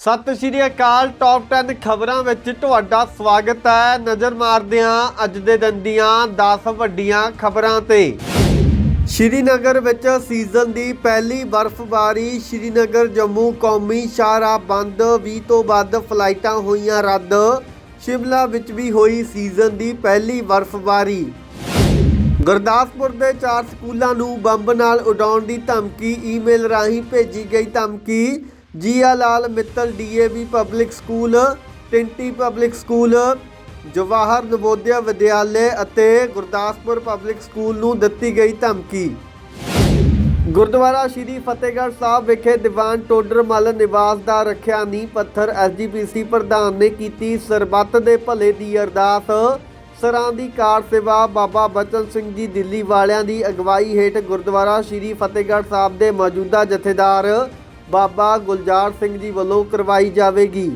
ਸਤਿ ਸ਼੍ਰੀ ਅਕਾਲ ਟੌਪ 10 ਖਬਰਾਂ ਵਿੱਚ ਤੁਹਾਡਾ ਸਵਾਗਤ ਹੈ। ਨਜ਼ਰ ਮਾਰਦੇ ਹਾਂ ਅੱਜ ਦੇ ਦਿਨ ਦੀਆਂ 10 ਵੱਡੀਆਂ ਖਬਰਾਂ ਤੇ। ਸ਼੍ਰੀਨਗਰ ਵਿੱਚ ਸੀਜ਼ਨ ਦੀ ਪਹਿਲੀ ਬਰਫ਼ਬਾਰੀ, ਸ਼੍ਰੀਨਗਰ, ਜੰਮੂ ਕੌਮੀ ਸ਼ਾਹਰਾਹ ਬੰਦ 20 ਤੋਂ ਵੱਧ ਫਲਾਈਟਾਂ ਹੋਈਆਂ ਰੱਦ। ਸ਼ਿਮਲਾ ਵਿੱਚ ਵੀ ਹੋਈ ਸੀਜ਼ਨ ਦੀ ਪਹਿਲੀ ਬਰਫ਼ਬਾਰੀ। ਗੁਰਦਾਸਪੁਰ ਦੇ ਚਾਰ ਸਕੂਲਾਂ ਨੂੰ ਬੰਬ ਨਾਲ ਉਡਾਉਣ ਦੀ ਧਮਕੀ ਈਮੇਲ ਰਾਹੀਂ ਭੇਜੀ ਗਈ ਧਮਕੀ। Jia Lal Mittal DAV public school ਟਿੰਟੀ public school, Jawahar Navodaya Vidyalaya ਅਤੇ ਗੁਰਦਾਸਪੁਰ ਪਬਲਿਕ ਸਕੂਲ ਨੂੰ ਦਿੱਤੀ ਗਈ ਧਮਕੀ। ਗੁਰਦੁਆਰਾ ਸ਼੍ਰੀ ਫਤਿਹਗੜ੍ਹ ਸਾਹਿਬ ਵਿਖੇ ਦੀਵਾਨ ਟੋਡਰ ਮੱਲ ਨਿਵਾਸ ਦਾ ਰੱਖਿਆ ਨੀਂਹ ਪੱਥਰ ਐਸਜੀਪੀਸੀ ਪ੍ਰਧਾਨ ਨੇ ਕੀਤੀ ਸਰਬੱਤ ਦੇ ਭਲੇ ਦੀ ਅਰਦਾਸ। ਸਰਾਂ ਦੀ ਕਾਰ ਸੇਵਾ ਬਾਬਾ ਬਚਨ ਸਿੰਘ ਜੀ ਦਿੱਲੀ ਵਾਲਿਆਂ ਦੀ ਅਗਵਾਈ ਹੇਠ ਗੁਰਦੁਆਰਾ ਸ਼੍ਰੀ ਫਤਿਹਗੜ੍ਹ ਸਾਹਿਬ ਦੇ ਮੌਜੂਦਾ ਜਥੇਦਾਰ ਬਾਬਾ ਗੁਲਜ਼ਾਰ ਸਿੰਘ ਜੀ ਵੱਲੋਂ ਕਰਵਾਈ ਜਾਵੇਗੀ।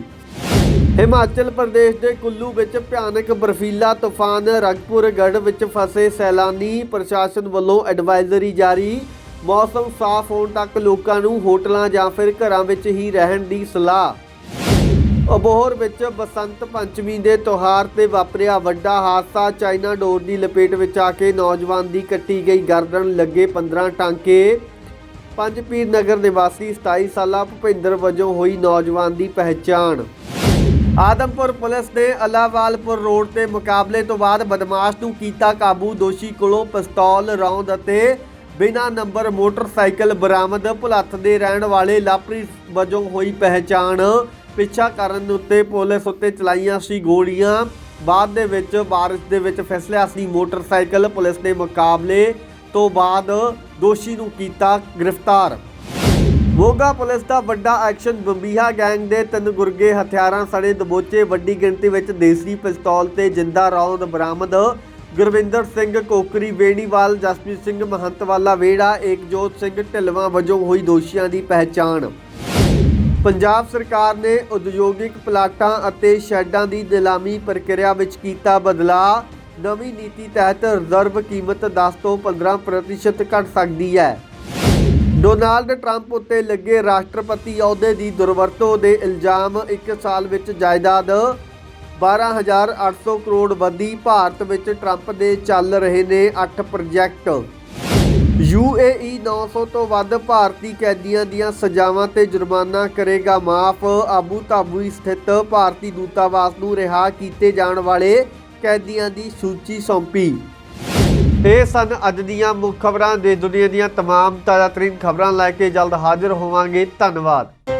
ਹਿਮਾਚਲ ਪ੍ਰਦੇਸ਼ ਦੇ ਕੁੱਲੂ ਵਿੱਚ ਭਿਆਨਕ ਬਰਫੀਲਾ ਤੂਫਾਨ ਰਗਪੁਰ ਗੜ੍ਹ ਵਿੱਚ ਫਸੇ ਸੈਲਾਨੀ ਪ੍ਰਸ਼ਾਸਨ ਵੱਲੋਂ ਐਡਵਾਈਜ਼ਰੀ ਜਾਰੀ। ਮੌਸਮ ਸਾਫ਼ ਹੋਣ ਤੱਕ ਲੋਕਾਂ ਨੂੰ ਹੋਟਲਾਂ ਜਾਂ ਫਿਰ ਘਰਾਂ ਵਿੱਚ ਹੀ ਰਹਿਣ ਦੀ ਸਲਾਹ। ਅਬੋਹਰ ਵਿੱਚ ਬਸੰਤ ਪੰਚਮੀ ਦੇ ਤਿਉਹਾਰ ਤੇ ਵਾਪਰਿਆ ਵੱਡਾ ਹਾਦਸਾ। ਚਾਈਨਾ ਡੋਰ ਦੀ ਲਪੇਟ ਵਿੱਚ ਆ ਕੇ ਨੌਜਵਾਨ ਦੀ ਕੱਟੀ ਗਈ ਗਰਦਨ, ਲੱਗੇ 15 ਟਾਂਕੇ। ਪੰਜ ਪੀਰ ਨਗਰ ਨਿਵਾਸੀ 27 ਸਾਲਾ ਭੁਪਿੰਦਰ ਵਜੋਂ ਹੋਈ ਨੌਜਵਾਨ ਦੀ ਪਹਿਚਾਣ। ਆਦਮਪੁਰ ਪੁਲਿਸ ਨੇ ਅਲਾਵਾਲਪੁਰ ਰੋਡ ਤੇ ਮੁਕਾਬਲੇ ਤੋਂ ਬਾਅਦ ਬਦਮਾਸ਼ ਨੂੰ ਕੀਤਾ ਕਾਬੂ। ਦੋਸ਼ੀ ਕੋਲੋਂ ਪਿਸਤੌਲ, ਰੌਂਦ ਅਤੇ ਬਿਨਾਂ ਨੰਬਰ ਮੋਟਰਸਾਈਕਲ ਬਰਾਮਦ। ਭੁਲੱਥ ਦੇ ਰਹਿਣ ਵਾਲੇ ਲਾਪਰੀ ਵਜੋਂ ਹੋਈ ਪਹਿਚਾਣ। ਪਿੱਛਾ ਕਰਨ ਉੱਤੇ ਪੁਲਿਸ ਉੱਤੇ ਚਲਾਈਆਂ ਸੀ ਗੋਲੀਆਂ। ਬਾਅਦ ਦੇ ਵਿੱਚ ਬਾਰਿਸ਼ ਦੇ ਵਿੱਚ ਫਿਸਲਿਆ ਸੀ ਮੋਟਰਸਾਈਕਲ। ਪੁਲਿਸ ਨੇ ਮੁਕਾਬਲੇ ਤੋਂ ਬਾਅਦ ਦੋਸ਼ੀ ਨੂੰ ਕੀਤਾ ਗ੍ਰਿਫਤਾਰ। ਮੋਗਾ ਪੁਲਿਸ ਦਾ ਵੱਡਾ ਐਕਸ਼ਨ ਬੰਬੀਹਾ ਗੈਂਗ ਦੇ ਤਿੰਨ ਗੁਰਗੇ ਹਥਿਆਰਾਂ ਸਣੇ ਦਬੋਚੇ ਵੱਡੀ ਗਿਣਤੀ ਵਿੱਚ ਦੇਸੀ ਪਿਸਤੌਲ ਤੇ ਜਿੰਦਾ ਰੌਂਦ ਬਰਾਮਦ। ਗੁਰਵਿੰਦਰ ਸਿੰਘ ਕੋਕਰੀ, ਵੇਣੀਵਾਲ, ਜਸਪ੍ਰੀਤ ਸਿੰਘ ਮਹੰਤਵਾਲਾ ਵੇੜਾ, ਏਕਜੋਤ ਸਿੰਘ ਢਿਲਵਾਂ ਵਜੋਂ ਹੋਈ ਦੋਸ਼ੀਆਂ ਦੀ ਪਹਿਚਾਣ। ਪੰਜਾਬ ਸਰਕਾਰ ਨੇ ਉਦਯੋਗਿਕ ਪਲਾਟਾਂ ਅਤੇ ਸ਼ੈੱਡਾਂ ਦੀ ਨਿਲਾਮੀ ਪ੍ਰਕਿਰਿਆ ਵਿੱਚ ਕੀਤਾ ਬਦਲਾਅ। ਨਵੀਂ ਨੀਤੀ ਤਹਿਤ ਰਿਜ਼ਰਵ ਕੀਮਤ 10 ਤੋਂ 15% ਘਟ ਸਕਦੀ ਹੈ। ਡੋਨਾਲਡ ਟਰੰਪ ਉੱਤੇ ਲੱਗੇ ਰਾਸ਼ਟਰਪਤੀ ਅਹੁਦੇ ਦੀ ਦੁਰਵਰਤੋਂ ਦੇ ਇਲਜ਼ਾਮ 1 ਸਾਲ ਵਿੱਚ ਜਾਇਦਾਦ 12800 ਕਰੋੜ ਵਧੀ, ਭਾਰਤ ਵਿੱਚ ਟਰੰਪ ਦੇ ਚੱਲ ਰਹੇ ਨੇ 8 ਪ੍ਰੋਜੈਕਟ। UAE 900 ਤੋਂ ਵੱਧ ਭਾਰਤੀ ਕੈਦੀਆਂ ਦੀਆਂ ਸਜ਼ਾਵਾਂ ਤੇ ਜੁਰਮਾਨਾ ਕਰੇਗਾ ਮਾਫ। ਆਬੂ ਧਾਬੀ ਸਥਿਤ ਭਾਰਤੀ ਦੂਤਾਵਾਸ ਨੂੰ ਰਿਹਾ ਕੀਤੇ ਜਾਣ ਵਾਲੇ ਕੈਦੀਆਂ ਦੀ ਸੂਚੀ ਸੌਂਪੀ ਇਹ ਸਨ ਅੱਜ ਦੀਆਂ ਮੁੱਖ ਖਬਰਾਂ ਦੇ ਦੁਨੀਆ ਦੀਆਂ तमाम ਤਾਜ਼ਾਤਰੀਨ ਖਬਰਾਂ ਲੈ ਕੇ ਜਲਦ ਹਾਜ਼ਰ ਹੋਵਾਂਗੇ ਧੰਨਵਾਦ